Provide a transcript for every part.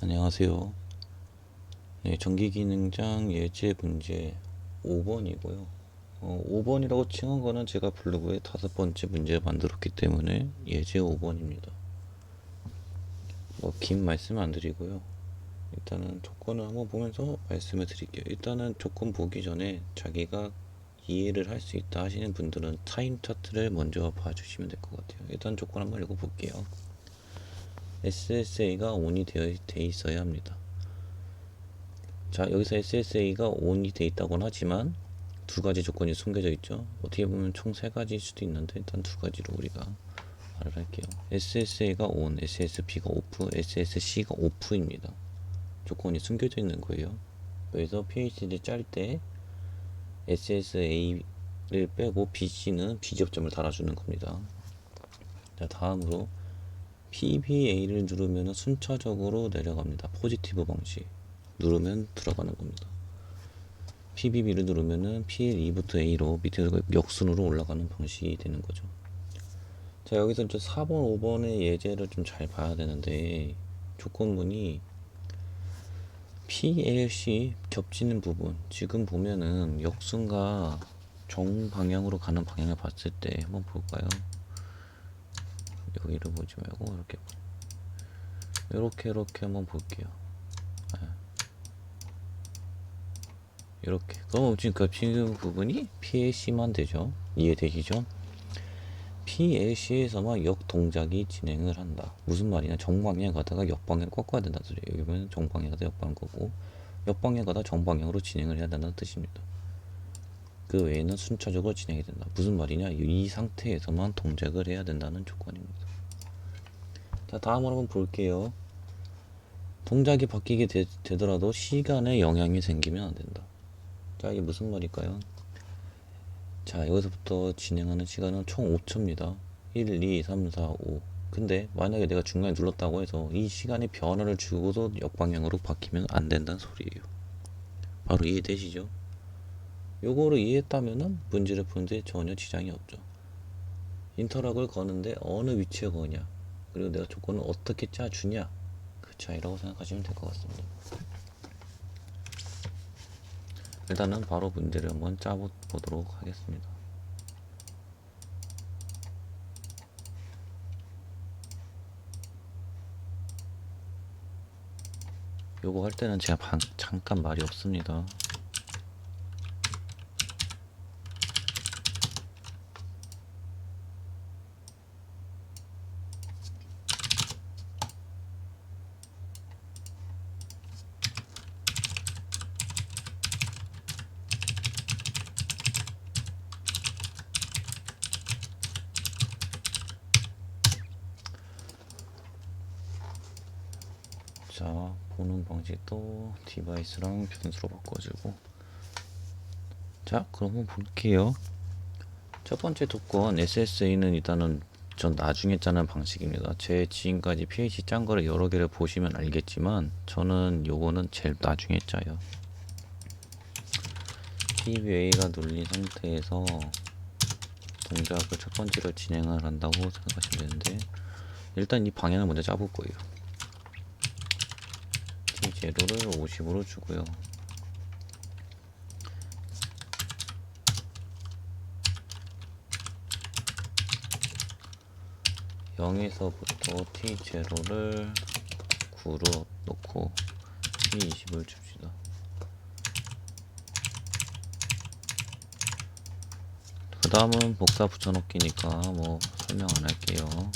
안녕하세요. 네, 전기기능장 예제 문제 5번이고요. 어, 5번이라고 칭한 거는 제가 블로그에 다섯 번째 문제 만들었기 때문에 예제 5번입니다. 뭐 긴 말씀 안 드리고요. 일단은 조건을 한번 보면서 말씀을 드릴게요. 일단은 조건 보기 전에 자기가 이해를 할 수 있다 하시는 분들은 타임 차트를 먼저 봐주시면 될 것 같아요. 일단 조건 한번 읽어볼게요. SSA가 ON이 되어 돼 있어야 합니다. 자, 여기서 SSA가 ON이 돼 있다고는 하지만 두 가지 조건이 숨겨져 있죠. 어떻게 보면 총 세 가지일 수도 있는데 일단 두 가지로 우리가 말을 할게요. SSA가 ON, SSB가 OFF, SSC가 OFF입니다. 조건이 숨겨져 있는 거예요. 그래서 PH를 짤때 SSA를 빼고 BC는 비접점을 달아주는 겁니다. 자, 다음으로 PBA를 누르면 순차적으로 내려갑니다. 포지티브 방식. 누르면 들어가는 겁니다. PBB를 누르면은 PL2부터 A로 밑에서 역순으로 올라가는 방식이 되는 거죠. 자, 여기서 이제 4번, 5번의 예제를 좀 잘 봐야 되는데, 조건문이 PLC 겹치는 부분. 지금 보면은 역순과 정방향으로 가는 방향을 봤을 때 한번 볼까요? 여기를 보지 말고 이렇게 이렇게 이렇게 한번 볼게요. 아. 이렇게 그럼 지금 겹치는 부분이 PLC만 되죠. 이해되시죠? PLC에서만 역 동작이 진행을 한다. 무슨 말이냐? 정방향 가다가 역방향 꺾어야 된다는 소리예요. 여기 보면 정방향 가다 역방향 꺾고 역방향 가다 정방향으로 진행을 해야 된다는 뜻입니다. 그 외에는 순차적으로 진행이 된다. 무슨 말이냐? 이 상태에서만 동작을 해야 된다는 조건입니다. 자, 다음으로 한번 볼게요. 동작이 바뀌게 되, 되더라도 시간에 영향이 생기면 안 된다. 자, 이게 무슨 말일까요? 자, 여기서부터 진행하는 시간은 총 5초입니다. 1, 2, 3, 4, 5. 근데 만약에 내가 중간에 눌렀다고 해서 이 시간에 변화를 주고도 역방향으로 바뀌면 안 된다는 소리예요. 바로 이해되시죠? 요거를 이해했다면은 문제를 푸는데 전혀 지장이 없죠. 인터락을 거는데 어느 위치에 거냐, 그리고 내가 조건을 어떻게 짜주냐, 그 차이라고 생각하시면 될 것 같습니다. 일단은 바로 문제를 한번 짜보도록 하겠습니다. 요거 할 때는 제가 방, 잠깐 말이 없습니다. 자, 보는 방식도 디바이스랑 변수로 바꿔주고. 자, 그러면 볼게요. 첫 번째 조건 SSA는 일단은 전 나중에 짜는 방식입니다. 제 지금까지 pH 짠 거를 여러 개를 보시면 알겠지만 저는 요거는 제일 나중에 짜요. PBA가 눌린 상태에서 동작을 첫 번째로 진행을 한다고 생각하시면 되는데 일단 이 방향을 먼저 짜볼 거예요. T0를 50으로 주고요. 영에서부터 T0를 9로 놓고 T20을 줍시다. 그 다음은 복사 붙여넣기니까 뭐 설명 안 할게요.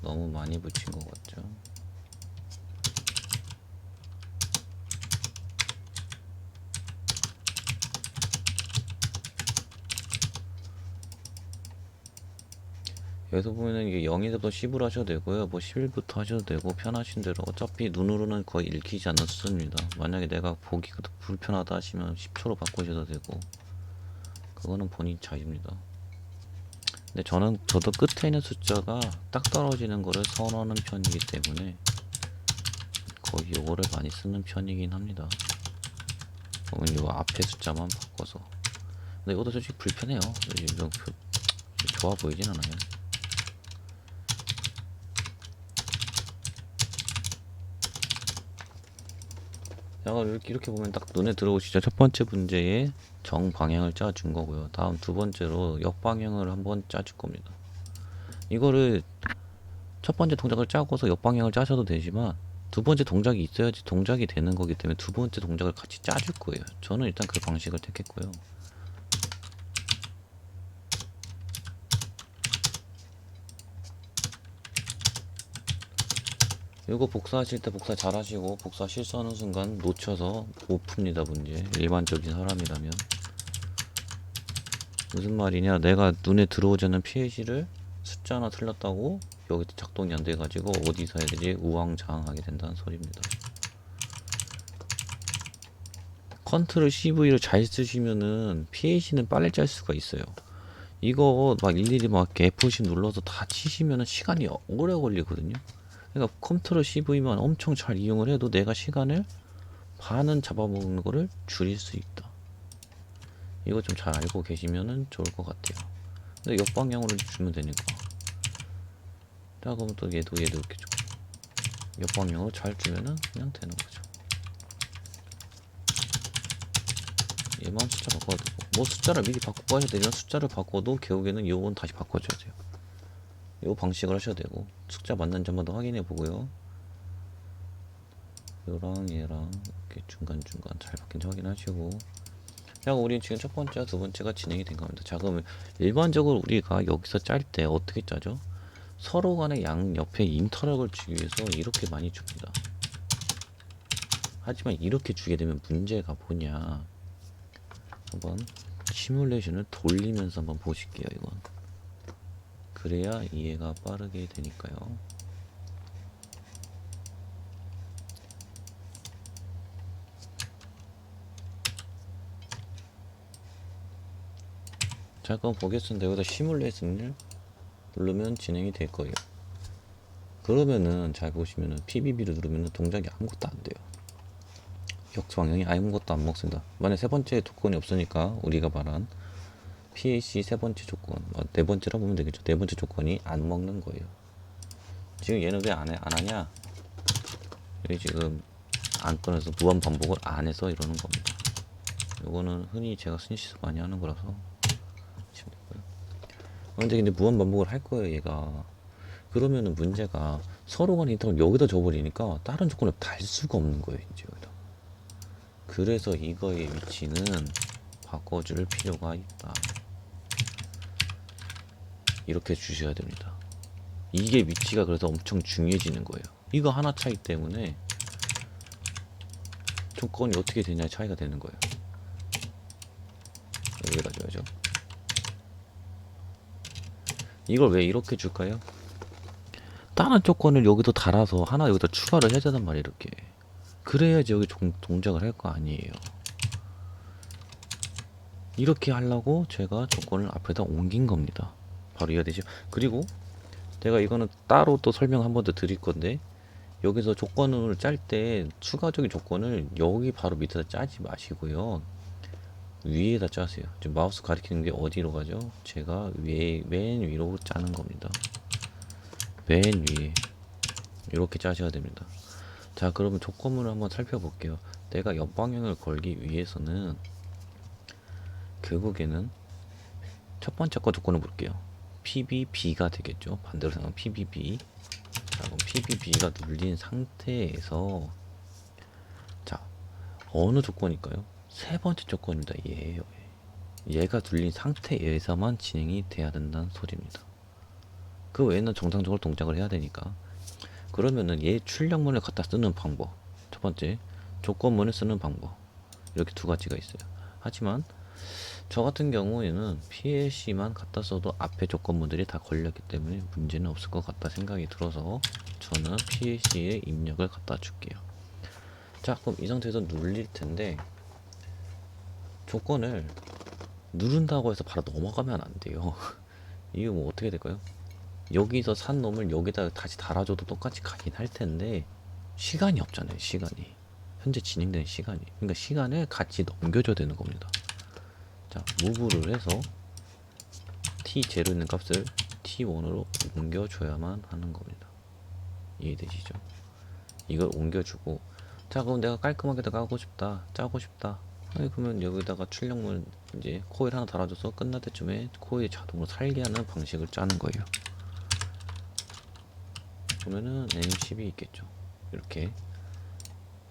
너무 많이 붙인 것 같죠? 여기서 보면은 이게 0에서부터 10으로 하셔도 되고요. 뭐 11부터 하셔도 되고 편하신 대로 어차피 눈으로는 거의 읽히지 않는 수준입니다. 만약에 내가 보기가 불편하다 하시면 10초로 바꾸셔도 되고 그거는 본인 자유입니다. 근데 저는 저도 끝에 있는 숫자가 딱 떨어지는 거를 선호하는 편이기 때문에 거의 요거를 많이 쓰는 편이긴 합니다. 오늘 요 앞에 숫자만 바꿔서 근데 이것도 솔직히 불편해요. 이거 좋아 보이진 않아요. 자 이렇게 이렇게 보면 딱 눈에 들어오시죠. 첫 번째 문제의 정 방향을 짜준 거고요. 다음 두 번째로 역 방향을 한번 짜줄 겁니다. 이거를 첫 번째 동작을 짜고서 역 방향을 짜셔도 되지만 두 번째 동작이 있어야지 동작이 되는 거기 때문에 두 번째 동작을 같이 짜줄 거예요. 저는 일단 그 방식을 택했고요. 이거 복사하실 때 복사 잘 하시고 복사 실수하는 순간 놓쳐서 못 풉니다 문제. 일반적인 사람이라면. 무슨 말이냐? 내가 눈에 들어오지 않는 PAC를 숫자 하나 틀렸다고 여기 작동이 안 돼가지고 어디서 해야 되지? 우왕좌왕하게 된다는 소리입니다. 컨트롤 CV를 잘 쓰시면은 PAC는 빨리 짤 수가 있어요. 이거 막 일일이 막 F10 눌러서 다 치시면은 시간이 오래 걸리거든요 그러니까 컴퓨터 CV만 엄청 잘 이용을 해도 내가 시간을 반은 잡아먹는 거를 줄일 수 있다. 이거 좀 잘 알고 계시면은 좋을 것 같아요. 근데 역방향으로 주면 되니까. 자, 그럼 또 얘도 얘도 이렇게 줘. 역방향으로 잘 주면은 그냥 되는 거죠. 얘만 숫자 바꿔도 되고. 뭐 숫자를 미리 하셔도 되지만 숫자를 바꿔도 결국에는 요건 다시 바꿔줘야 돼요. 요 방식을 하셔도 되고 숫자 맞는지 한번 더 확인해 보고요. 요랑 얘랑 이렇게 중간중간 잘 바뀐지 확인하시고. 자 우리 지금 첫 번째와 두 번째가 진행이 된 겁니다. 자 그러면 일반적으로 우리가 여기서 짤 때 어떻게 짜죠? 서로 간의 양 옆에 인터락을 주기 위해서 이렇게 많이 줍니다. 하지만 이렇게 주게 되면 문제가 뭐냐? 한번 시뮬레이션을 돌리면서 한번 보실게요 이건 그래야 이해가 빠르게 되니까요. 잠깐 보겠습니다. 여기다 시뮬레이션을 누르면 진행이 될 거예요. 그러면은 잘 보시면은 PBB를 누르면은 동작이 아무것도 안 돼요. 역방향이 아무것도 안 먹습니다. 만약 세 번째 조건이 없으니까 우리가 말한 PAC 세 번째 조건, 어, 네 번째라 보면 되겠죠. 네 번째 조건이 안 먹는 거예요. 지금 얘는 왜 안 해, 안 하냐? 여기 지금 안 끊어서 무한 반복을 안 해서 이러는 겁니다. 요거는 흔히 제가 스니시스 많이 하는 거라서. 근데 근데 무한 반복을 할 거예요, 얘가. 그러면은 문제가 서로 간에 인터넷 여기다 줘버리니까 다른 조건을 달 수가 없는 거예요, 이제 여기다. 그래서 이거의 위치는 바꿔줄 필요가 있다. 이렇게 주셔야 됩니다. 이게 위치가 그래서 엄청 중요해지는 거예요. 이거 하나 차이 때문에 조건이 어떻게 되냐의 차이가 되는 거예요. 여기다 줘야죠. 이걸 왜 이렇게 줄까요? 다른 조건을 여기도 달아서 하나 여기다 추가를 해야 되단 말이에요, 이렇게. 그래야지 여기 동, 동작을 할 거 아니에요. 이렇게 하려고 제가 조건을 앞에다 옮긴 겁니다. 바로 이해되죠? 그리고 제가 이거는 따로 또 설명 한 번 더 드릴 건데 여기서 조건을 짤 때 추가적인 조건을 여기 바로 밑에다 짜지 마시고요. 위에다 짜세요. 지금 마우스 가리키는 게 어디로 가죠? 제가 위에 맨 위로 짜는 겁니다. 맨 위에 이렇게 짜셔야 됩니다. 자, 그러면 조건문을 한번 살펴볼게요. 내가 옆방향을 걸기 위해서는 결국에는 첫 번째 거 조건을 볼게요. PBB가 되겠죠. 반대로 생각하면 PBB. PBB가 눌린 상태에서 자 어느 조건일까요? 세 번째 조건입니다. 얘예요. 얘. 얘가 눌린 상태에서만 진행이 돼야 된다는 소리입니다. 그 외에는 정상적으로 동작을 해야 되니까. 그러면은 얘 출력문을 갖다 쓰는 방법. 첫 번째 조건문을 쓰는 방법. 이렇게 두 가지가 있어요. 하지만 저 같은 경우에는 PLC만 갖다 써도 앞에 조건문들이 다 걸렸기 때문에 문제는 없을 것 같다 생각이 들어서 저는 PLC에 입력을 갖다 줄게요. 자, 그럼 이 상태에서 눌릴 텐데 조건을 누른다고 해서 바로 넘어가면 안 돼요. 이게 뭐 어떻게 될까요? 여기서 산 놈을 여기다 다시 달아줘도 똑같이 가긴 할 텐데 시간이 없잖아요. 시간이 현재 진행되는 시간이 그러니까 시간을 같이 넘겨줘야 되는 겁니다. 자, 무브를 해서 t0 있는 값을 t1으로 옮겨줘야만 하는 겁니다. 이해되시죠? 이걸 옮겨주고 자 그럼 내가 깔끔하게 나가고 싶다 짜고 싶다 아니 그러면 여기다가 출력물 이제 코일 하나 달아줘서 끝날 때쯤에 코일 자동으로 살게 하는 방식을 짜는 거예요 보면은 M10이 있겠죠 이렇게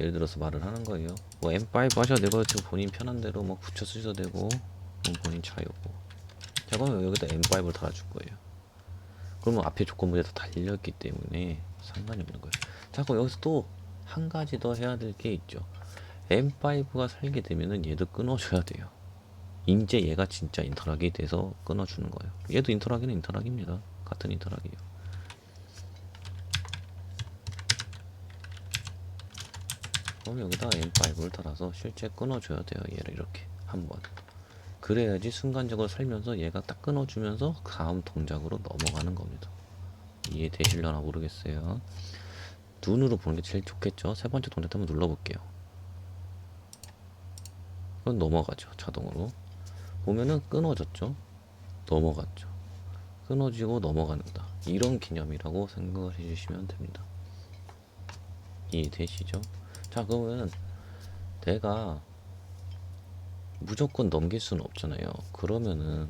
예를 들어서 말을 하는 거예요. 뭐 M5 하셔도 되고 지금 본인 편한 대로 뭐 붙여 쓰셔도 되고 본인 차이고. 자 그러면 여기다 M5를 달아줄 거예요. 그러면 앞에 조건부에 다 달려있기 때문에 상관이 없는 거예요. 자 그럼 여기서 또 한 가지 더 해야 될 게 있죠. M5가 살게 되면은 얘도 끊어줘야 돼요. 이제 얘가 진짜 인터락이 돼서 끊어주는 거예요. 얘도 인터락이는 인터락입니다. 같은 인터락이에요 그럼 여기다 M5를 달아서 실제 끊어줘야 돼요 얘를 이렇게 한번. 그래야지 순간적으로 살면서 얘가 딱 끊어주면서 그 다음 동작으로 넘어가는 겁니다. 이해되실려나 모르겠어요. 눈으로 보는 게 제일 좋겠죠? 세 번째 동작 한번 눌러볼게요. 그건 넘어가죠 자동으로. 보면은 끊어졌죠? 넘어갔죠. 끊어지고 넘어가는다. 이런 개념이라고 생각을 해주시면 됩니다. 이해되시죠 자 그러면 내가 무조건 넘길 수는 없잖아요 그러면은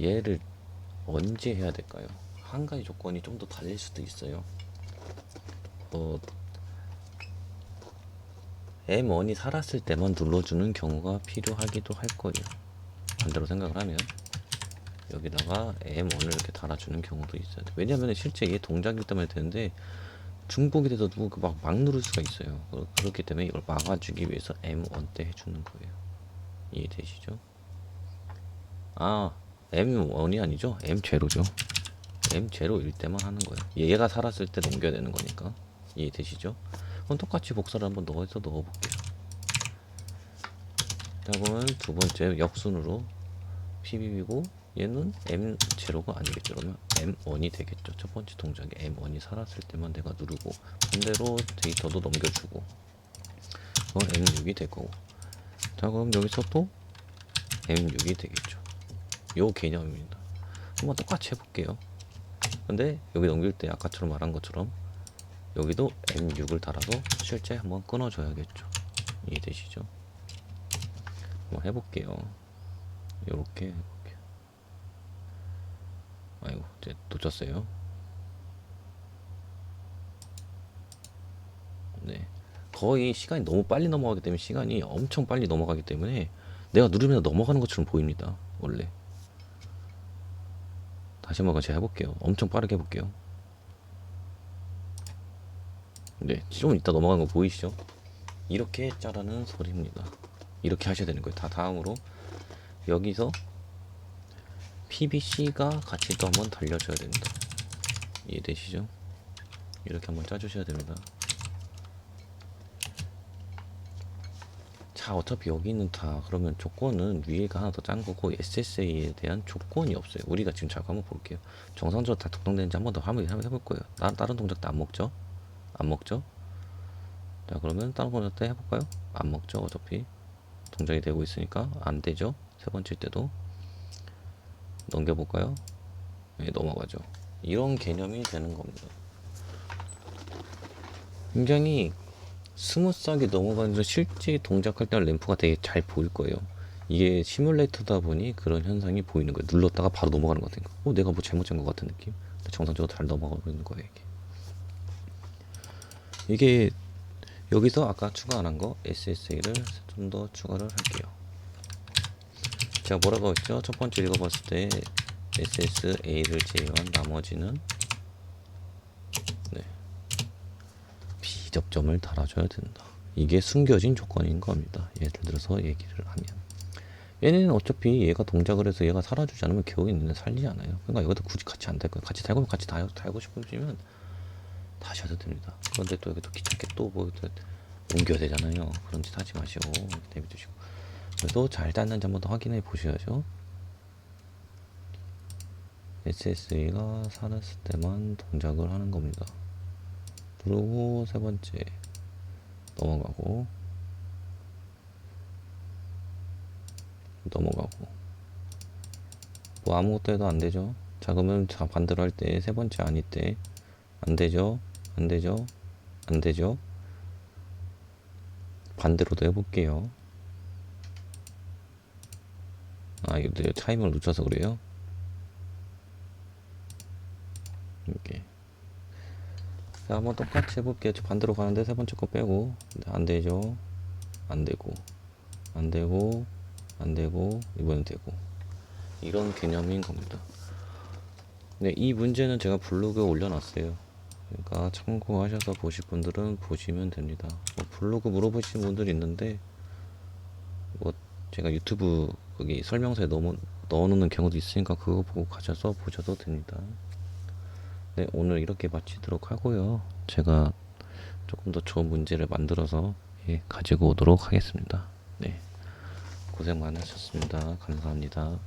얘를 언제 해야 될까요 한 가지 조건이 좀 더 달릴 수도 있어요 어, M1이 살았을 때만 눌러주는 경우가 필요하기도 할 거예요. 반대로 생각을 하면 여기다가 M1을 이렇게 달아주는 경우도 있어요. 왜냐하면 실제 얘 동작일 때만 되는데 중복이 돼서도 그 막, 막 누를 수가 있어요. 그- 그렇기 때문에 이걸 막아주기 위해서 M1 때 해주는 거예요. 이해되시죠? 아, M1이 아니죠? M0죠. M0일 때만 하는 거예요. 얘가 살았을 때 넘겨야 되는 거니까. 이해되시죠? 그럼 똑같이 복사를 한번 넣어서 넣어볼게요. 자, 그러면 두 번째 역순으로 PBB고 얘는 M0가 아니겠죠. 그러면 M1이 되겠죠. 첫 번째 동작에 M1이 살았을 때만 내가 누르고 반대로 데이터도 넘겨주고 그건 M6이 될 거고 자, 그럼 여기서 또 M6이 되겠죠. 요 개념입니다. 한번 똑같이 해볼게요. 근데 여기 넘길 때 아까처럼 말한 것처럼 여기도 M6을 달아서 실제 한번 끊어줘야겠죠. 이해되시죠? 한번 해볼게요. 요렇게. 아이고, 이제 놓쳤어요. 네. 거의 시간이 너무 빨리 넘어가기 때문에 시간이 엄청 빨리 넘어가기 때문에 내가 누르면 넘어가는 것처럼 보입니다. 원래. 다시 한번 제가 해볼게요. 엄청 빠르게 해볼게요. 네, 좀 이따 넘어가는 거 보이시죠? 이렇게 짜라는 소리입니다. 이렇게 하셔야 되는 거예요. 다 다음으로 여기서 PBC가 같이 또 한번 달려줘야 됩니다. 이해되시죠? 이렇게 한번 짜주셔야 됩니다. 자, 어차피 여기는 다 그러면 조건은 위에가 하나 더 짠 거고 SSA에 대한 조건이 없어요. 우리가 지금 잠깐 한번 볼게요. 정상적으로 다 작동되는지 한번 더 한번 해볼 거예요. 나, 다른 동작도 안 먹죠? 안 먹죠? 자 그러면 다른 동작 때 해볼까요? 안 먹죠 어차피 동작이 되고 있으니까 안 되죠 세 번째 때도 넘겨볼까요? 네, 넘어가죠. 이런 개념이 되는 겁니다. 굉장히 스무스하게 넘어가면서 실제 동작할 때는 램프가 되게 잘 보일 거예요. 이게 시뮬레이터다 보니 그런 현상이 보이는 거예요. 눌렀다가 바로 넘어가는 것 같은 거. 어, 내가 뭐 잘못 짠것 같은 느낌? 정상적으로 잘 넘어가고 있는 거예요 이게. 이게 여기서 아까 추가 안 한 거 SSA를 좀 더 추가를 할게요. 제가 뭐라고 했죠? 첫 번째 읽어봤을 때 SSA를 제외한 나머지는 네. 비접점을 달아줘야 된다. 이게 숨겨진 조건인 겁니다. 예를 들어서 얘기를 하면 얘는 어차피 얘가 동작을 해서 얘가 살아주지 않으면 기억이 있는데 살리지 않아요. 그러니까 여기다 굳이 같이 안달 거예요. 같이 달고 같이 달, 달고 싶으시면 다시 하셔도 됩니다. 그런데 또 여기 또 귀찮게 또뭐 옮겨야 되잖아요. 그런 짓 하지 마시고 대비 두시고 그래도 잘 닿는지 한번 더 확인해 보셔야죠. SSA가 살았을 때만 동작을 하는 겁니다. 그리고 세 번째 넘어가고 넘어가고 뭐 아무것도 해도 안 되죠. 자 그러면 자 반대로 할 때 세 번째 아닐 때 안 되죠. 안 되죠. 안 되죠. 반대로도 해볼게요. 아, 이거 내 타이밍을 놓쳐서 그래요? 이렇게. 자, 한번 똑같이 해볼게요. 저 반대로 가는데 세 번째 거 빼고. 근데 안 되죠? 안 되고. 안 되고. 안 되고. 이번엔 되고. 이런 개념인 겁니다. 네, 이 문제는 제가 블로그에 올려놨어요. 그러니까 참고하셔서 보실 분들은 보시면 됩니다. 뭐 블로그 물어보시는 분들이 있는데 뭐 제가 유튜브 거기 설명서에 넣어, 넣어놓는 경우도 있으니까 그거 보고 가셔서 보셔도 됩니다. 네, 오늘 이렇게 마치도록 하고요. 제가 조금 더 좋은 문제를 만들어서 예, 가지고 오도록 하겠습니다. 네, 고생 많으셨습니다. 감사합니다.